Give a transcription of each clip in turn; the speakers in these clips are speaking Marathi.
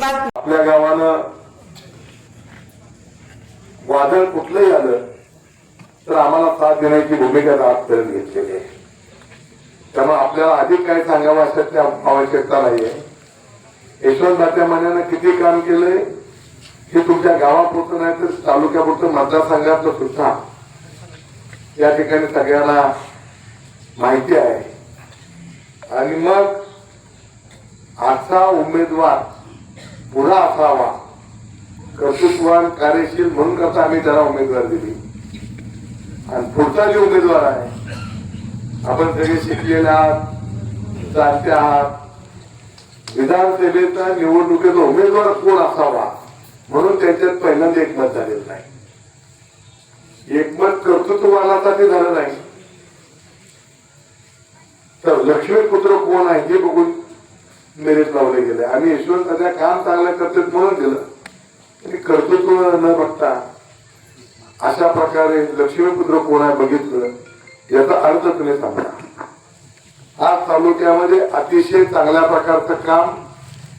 बातमी आपल्या गावानं वादळ कुठलंही आलं तर आम्हाला साथ देण्याची भूमिका आजपर्यंत घेतलेली आहे. त्यामुळे आपल्याला अधिक काय सांगावं अशाची आवश्यकता नाहीये. यशवंत मनानं किती काम केलंय? हे तुमच्या गावापुरतं नाही तर तालुक्यापुरतं मतदारसंघाचं सुद्धा. या ठिकाणी सगळ्यांना माहिती आहे. आणि मग असा उमेदवार पुन्हा असावा. कर्तृत्ववान कार्यशील म्हणून करता आम्ही त्याला उमेदवार दिली. आणि पुढचा जे उमेदवार आहे आपण सगळे शिकलेले आहात जाणते आहात. विधानसभेचा निवडणुकीचा उमेदवार कोण असावा? म्हणून त्यांच्यात पहिल्यांदा एकमत झालेलं नाही. एकमत कर्तृत्ववानासाठी झालं नाही. तर लक्ष्मीपुत्र कोण आहे हे बघून मेरिट लावले गेले. आणि यशवंत सध्या काम चांगलं करतात म्हणून दिलं. कर्तृत्व न बघता अशा प्रकारे लक्ष्मीपुत्र कोण आहे बघितलं याचा अर्थ तुम्ही सांगा. आज तालुक्यामध्ये अतिशय चांगल्या प्रकारचं काम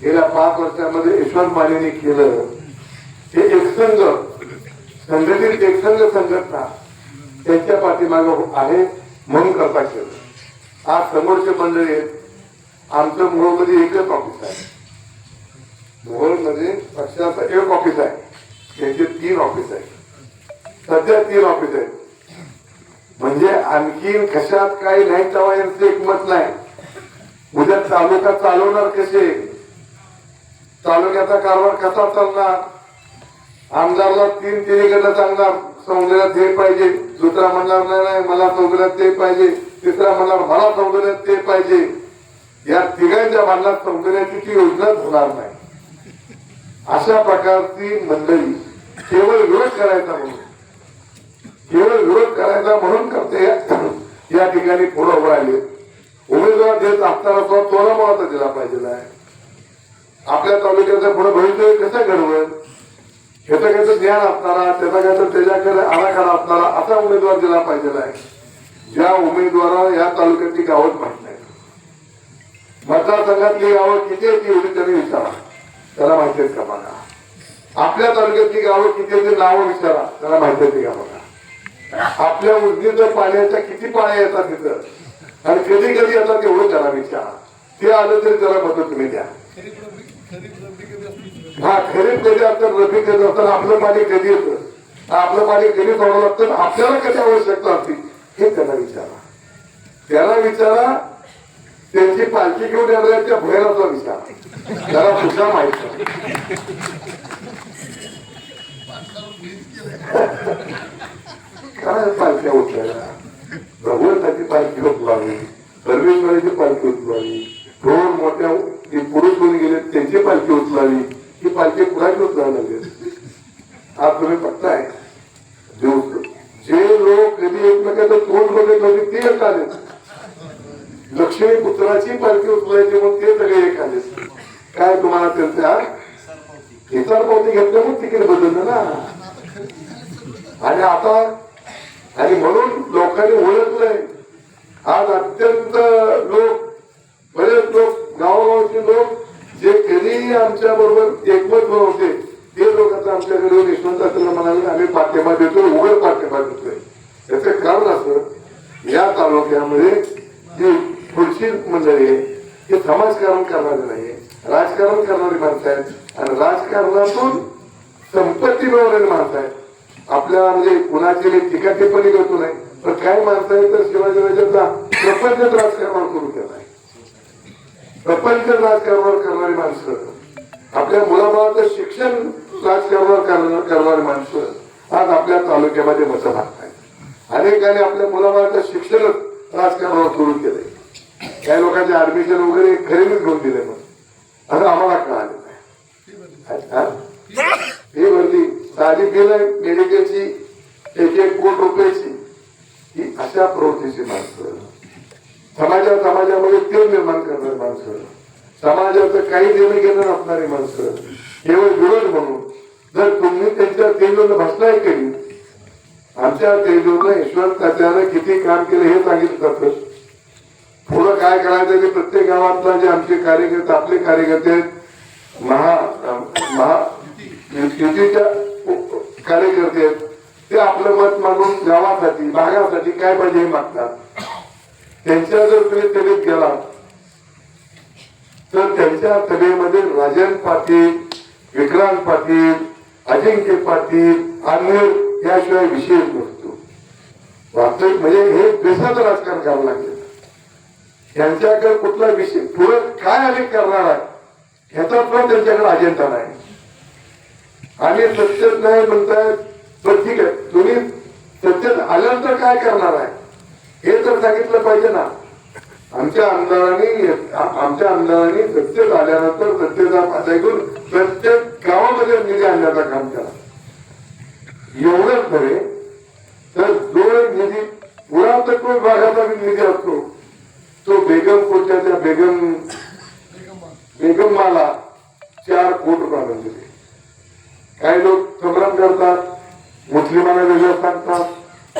गेल्या पाच वर्षामध्ये यशवंत मानेने केलं. हे एकसंघ संघटित एकसंघ संघटना त्यांच्या पाठीमागं आहे म्हणून करता केलं. आज समोरचे मंडळी आहेत आमचं मोहोळमध्ये एकच ऑफिस आहे. मोहोळमध्ये पक्षाचं एक ऑफिस आहे. त्यांचे तीन ऑफिस आहे. सध्या तीन ऑफिस आहे म्हणजे आणखीन कशात काही नाही तेव्हा यांचं एकमत नाही. उद्या तालुका चालवणार कसे? तालुक्याचा कारभार कसा चालणार? आमदारला तीन तिन्हीकडनं सांगणार सौंदर्यात हे पाहिजे. दुसरा म्हणणार नाही नाही मला सौंदर्यात ते पाहिजे. तिसरा म्हणणार मला सौंदर्यात ते पाहिजे. या तिघांच्या मनात सौंदर्याची ती योजनाच होणार नाही. अशा प्रकारची मंडळी केवळ विरोध करायचा म्हणून केवळ विरोध करायचा म्हणून करते या ठिकाणी पुढे उभं राहिले. उमेदवार देत असताना तो तोला महत्त्व दिला पाहिजे आपल्या तालुक्याचं पुढे भविष्य कसं घडवत ह्याचं काहीतरी ज्ञान असणारा त्याचा काहीतरी त्याच्याकडे आराखडा असणारा असा उमेदवार दिला पाहिजे ज्या उमेदवाराला या तालुक्यातली गावच माहीत नाही मतदारसंघातली गावं किती आहेत एवढी त्यांनी विचारा. त्याला माहिती आहेत का बघा. आपल्या तालुक्यातली गावं किती आहेत नावं विचारा. त्याला माहिती आहेत का बघा. आपल्या उजनीचं पाण्याच्या किती पाळ्या येतात तिथं? आणि कधी कधी येतात एवढं त्याला विचारा. ते आलं तरी त्याला मदत तुम्ही द्या. हा खरीप कधी असतात रबी कधी असतात आपलं पाणी कधी येतं? आपलं पाणी कधी सोडावं लागतं? आपल्याला कधी आवश्यकता असते? हे त्याला विचारा. त्याला विचारा त्यांची पालखी घेऊन येणार त्या भैराचा विचार. त्याला सुद्धा माहीत नाही. काय पालख्या उठल्या? भगवंताची पालखी उचलावी परमेश्वराची पालखी उचलावी दोन मोठ्या जे पुरुष होऊन गेले त्यांची पालखी उचलावी ही पालखी कुणाची उचलावी लागेल आज तुम्ही बघताय. जे- जे लोक कधी एकमेकांचं तोंड बघत नव्हते ते एक आले लक्ष्मी पुत्राची पालखी उचलायची मग ते सगळे एक आले. काय तुम्हाला त्यांच्या इतर पावती घेतल्यामुळे तिकीट बदललं ना. आणि आता आणि म्हणून लोकांनी ओळखलंय. आज अत्यंत लोक बरेच लोक गावागावचे लोक जे कधी आमच्या बरोबर एकमत होते ते लोक आता आमच्याकडे येऊन असताना म्हणाले आम्ही पाठिंबा देतो उघड पाठिंबा देतोय. त्याचं कारण असं या तालुक्यामध्ये जी पुढची मंडळी आहे हे समाजकारण करणारे नाहीये राजकारण करणारी माणसं आहेत आणि राजकारणातून संपत्ती मिळवणारी माणसं आहेत. आपल्या म्हणजे कुणाची टीका टिप्पणी करतो नाही पण काही माणसं आहेत तर शिवाजीराजांचा प्रपंच राजकारणावर केला आहे. प्रपंच राजकारणावर करणारी माणसं आपल्या मुलाबाळाचं शिक्षण राजकारणावर करणारी माणसं आज आपल्या तालुक्यामध्ये मतं आहेत अनेकांनी आपल्या मुलाबाळाचं शिक्षण राजकारणावर सुरू केलंय काही लोकांचे ऍडमिशन वगैरे खरेदीच घेऊन दिले मग असं आम्हाला कळालं हे? ही भरली. साधी केलंय मेडिकलची एक एक कोट रुपयाची. ही अशा प्रवृत्तीची माणसं. समाजा समाजामध्ये तेल निर्माण करणारी माणसं. समाजाचं काही देणं घेणं नसणारी माणसं. केवळ विरोध म्हणून. जर तुम्ही त्यांच्या तेजोनं भसलाय केली आमच्या तेजोनं ईश्वर त्याच्यानं किती काम केलं हे सांगितलं जातं पुढं काय करायचं ते प्रत्येक गावातला जे आमचे कार्यकर्ते आपले कार्यकर्ते आहेत महा महा युतीच्या कार्यकर्ते आहेत ते आपलं मत मागून गावासाठी भागासाठी काय पाहिजे हे मागतात? त्यांच्या जर तुम्ही सभेत गेला तर त्यांच्या सभेमध्ये राजन पाटील विक्रांत पाटील अजिंक्य पाटील आमिर याशिवाय विशेष नसतो. वास्तविक म्हणजे हे देशाचं राजकारण करावं लागेल. त्यांच्याकडे कुठला विषय पुढे काय आम्ही करणार आहे ह्याचा पण त्यांच्याकडे अजेंडा नाही. आणि सत्यत नाही म्हणताय पण ठीक आहे तुम्ही सत्यत आल्यानंतर काय करणार आहे हे तर सांगितलं पाहिजे ना. आमच्या आमदारांनी आमच्या आमदारांनी सत्यत आल्यानंतर सत्यता फायदा घेऊन प्रत्येक गावामध्ये निधी आणण्याचं काम करा. एवढंच नव्हे बेगम बेगम्माला चार कोट रुपये दिले काही लोक संभ्रम करतात मुस्लिमांना वेगळं सांगतात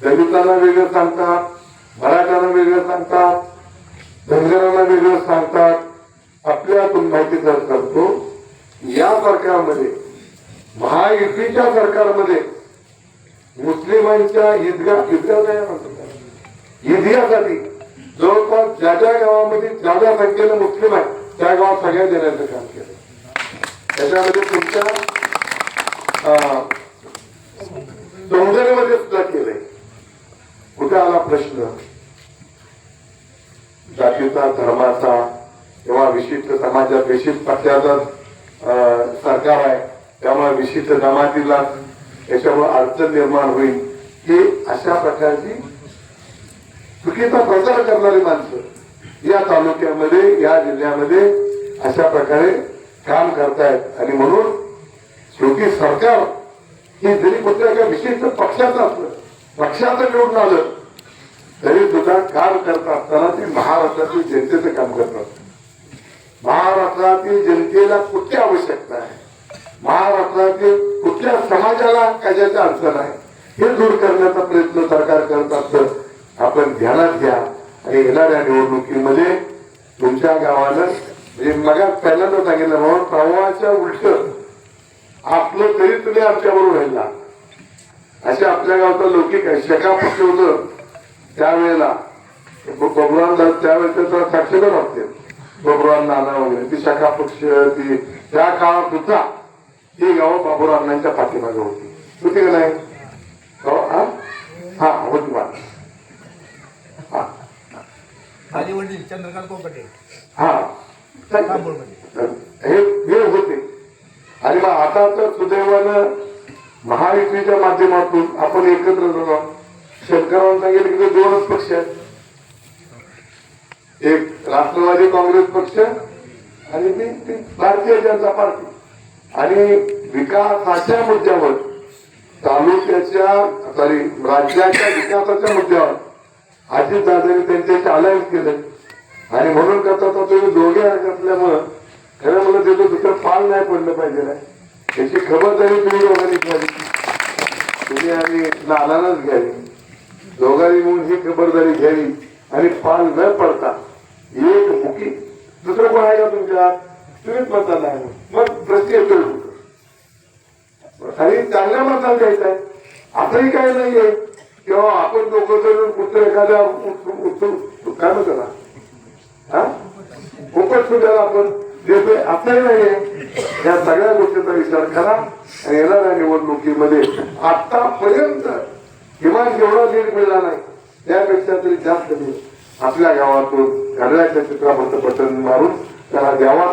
दलितांना वेगळं सांगतात मराठ्यांना वेगळं सांगतात धनगरांना वेगळं सांगतात आपल्यातून माहिती जर करतो या सरकारमध्ये महायुतीच्या सरकारमध्ये मुस्लिमांच्या ईदगा ईदगा काय म्हणतात त्याला? ईदगासाठी जवळपास ज्या ज्या गावामध्ये ज्या ज्या संख्येनं मुस्लिम आहे त्या गावात सगळ्या देण्याचं काम केलं. त्याच्यामध्ये तुमच्या अं, सुद्धा केलंय. कुठे आला प्रश्न? जातीचा धर्माचा किंवा विशिष्ट समाजात विशिष्ट पक्षाचा अं, सरकार आहे त्यामुळे विशिष्ट जमातीला याच्यामुळे अडचण निर्माण होईल. ही अशा प्रकारची चुकीचा प्रचार करणारी माणसं या तालुक्यामध्ये या जिल्ह्यामध्ये अशा प्रकारे काम करतायत. आणि म्हणून शेवटी सरकार हे जरी कुठल्या एका विशिष्ट पक्षाचं असलं पक्षाचं निवडून आलं तरी सुद्धा काम करत असताना ते महाराष्ट्रातील जनतेचं काम करतात महाराष्ट्रातील जनतेला कुठली आवश्यकता आहे? महाराष्ट्रातील कुठल्या समाजाला कशाची अडचण आहे? हे दूर करण्याचा प्रयत्न सरकार आपण ध्यानात घ्या. आणि येणाऱ्या निवडणुकीमध्ये तुमच्या गावानं म्हणजे मग पहिल्यांदा सांगितलं बाबा प्रवाहाच्या उलट आपलं तरी तुम्ही आमच्याबरोबर राहिला असे आपल्या गावचं लौकिक आहे. शका पक्ष होतं त्यावेळेला. बबुरान त्यावेळेस साक्षीदार असते बबुरान नाना वगैरे. ती शाखा पक्ष ती त्या काळात सुद्धा ही गावं अण्णांच्या पाठीमागे होती. होती का नाही? हो, हा? होती बा माझे वडील चंद्रकांत कोकटे. हा. हे वेळ होते. आणि मग आता तर सुदैवानं महायुतीच्या माध्यमातून आपण एकत्र झालो शंकरराव सांगितलं की दोनच पक्ष आहेत. एक राष्ट्रवादी काँग्रेस पक्ष आणि ती भारतीय जनता पार्टी. आणि विकासाच्या मुद्द्यावर तालुक्याच्या सॉरी राज्याच्या विकासाच्या मुद्द्यावर अजित दादांनी त्यांच्याशी अलायन्स केलं. आणि म्हणून करता आता तुम्ही दोघे असल्यामुळं खरं मला त्याचं दुसरं पाल नाही पडलं पाहिजे ना. याची खबरदारी तुम्ही दोघांनी घ्यावी. तुम्ही आणि नानानच घ्यावी. दोघांनी म्हणून ही खबरदारी घ्यावी आणि पाल न पडता एक मुखी दुसरं कोण आहे का तुमच्या तुम्हीच मतदान आहे मग प्रश्न येतोय कुठं? आणि चांगल्या मतदान द्यायचं आहे. असंही काय नाहीये. किंवा आपण दोघं जण कुठं एखाद्या काय म्हणतो ना हा? खूपच सुद्धा आपण देतोय आपल्याला नाहीये या सगळ्या गोष्टीचा विचार करा आणि येणाऱ्या निवडणुकीमध्ये. आतापर्यंत किमान जेवढा लीड मिळाला नाही त्यापेक्षा तरी जास्त आपल्या गावातून घडल्याच्या चित्रामध्ये बटन मारून त्याला द्यावा.